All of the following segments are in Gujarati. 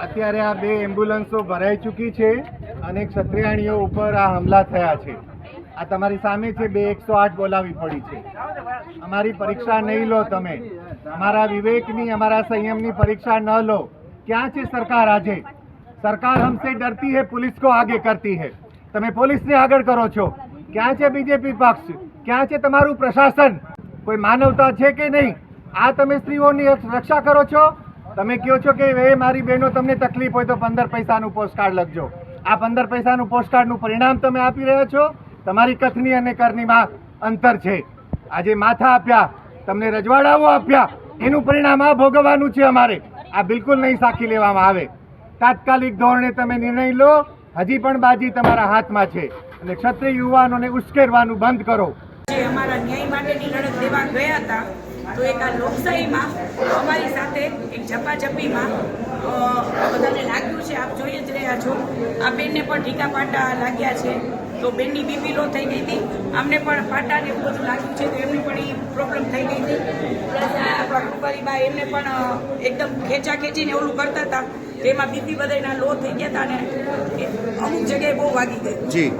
અત્યારે આ બે એમ્બ્યુલન્સો ભરાઈ ચૂકી છે અને ક્ષત્રિયાણીઓ ઉપર આ હમલા થયા છે. આ તમારી સામે છે બે એકસો આઠ બોલાવી પડી છે. અમારી પરીક્ષા નહીં લો તમે. અમારા વિવેકની, અમારા સંયમની પરીક્ષા ન લો. ક્યાં છે સરકાર આજે? સરકાર હમસે ડરતી હે, પોલીસ કો આગે કરતી હે. તમે પોલીસને આગળ કરો છો. ક્યાં છે બીજેપી પક્ષ? ક્યાં છે તમારું પ્રશાસન? કોઈ માનવતા છે કે નહીં? આ તમે સ્ત્રીઓની રક્ષા કરો છો? તમે કહો છો કે, એ મારી બહેનો, તમને તકલીફ હોય તો પંદર પૈસાનું પોસ્ટકાર્ડ લખજો. આ પંદર પૈસાનું પોસ્ટકાર્ડનું પરિણામ તમે આપી રહ્યા છો? તમારી કથની અને કરનીમાં અંતર છે. આજે માથા આપ્યા, તમને રજવાડાઓ આપ્યા, એનું પરિણામ આ ભોગવવાનું છે અમારે. આ બિલકુલ નહીં સાખી લેવામાં આવે. તાત્કાલિક ધોરણે તમે નિર્ણય લો. હજી પણ બાજી તમારા હાથમાં છે. અને ક્ષત્રિય યુવાનોને ઉશ્કેરવાનું બંધ કરો. અમારા ન્યાય માટેની લડત દેવા ગયા હતા તો એક આ લોકશાહીમાં, અમારી સાથે એક ઝપાઝપીમાં બધાને લાગ્યું છે. આપ જોઈ જ રહ્યા છો. આ બેનને પણ ટીકા પાટા લાગ્યા છે. તો બેનની બીપી લો થઈ ગઈ હતી. અમને પણ પાટા ને એવું બધું લાગ્યું છે તો એમની પણ એ પ્રોબ્લેમ થઈ ગઈ હતી. પ્લસ આપણા કુંવારીબા એમને પણ એકદમ ખેંચા ખેંચીને ઓલું કરતા હતા તેમાં બીપી બધાના લો થઈ ગયા હતા ને અમુક જગ્યાએ બહુ વાગી ગઈ. જી.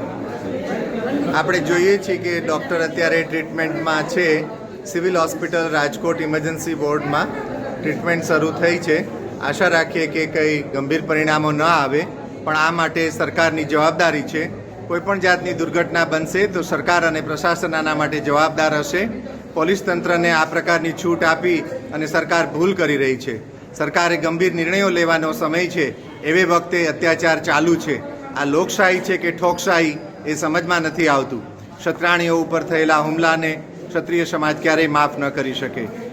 આપણે જોઈએ છીએ કે ડૉક્ટર અત્યારે ટ્રીટમેન્ટમાં છે. સિવિલ હોસ્પિટલ રાજકોટ ઇમરજન્સી વોર્ડમાં ટ્રીટમેન્ટ શરૂ થઈ છે. આશા રાખીએ કે કંઈ ગંભીર પરિણામો ન આવે, પણ આ માટે સરકારની જવાબદારી છે. કોઈપણ જાતની દુર્ઘટના બનશે તો સરકાર અને પ્રશાસન આના માટે જવાબદાર હશે. પોલીસ તંત્રને આ પ્રકારની છૂટ આપી અને સરકાર ભૂલ કરી રહી છે. સરકારે ગંભીર નિર્ણયો લેવાનો સમય છે. એવે વખતે અત્યાચાર ચાલુ છે. આ લોકશાહી છે કે ઠોકશાહી એ સમજમાં નથી આવતું. ક્ષત્રાણીઓ ઉપર થયેલા હુમલાને ક્ષત્રિય સમાજ ક્યારેય માફ ન કરી શકે.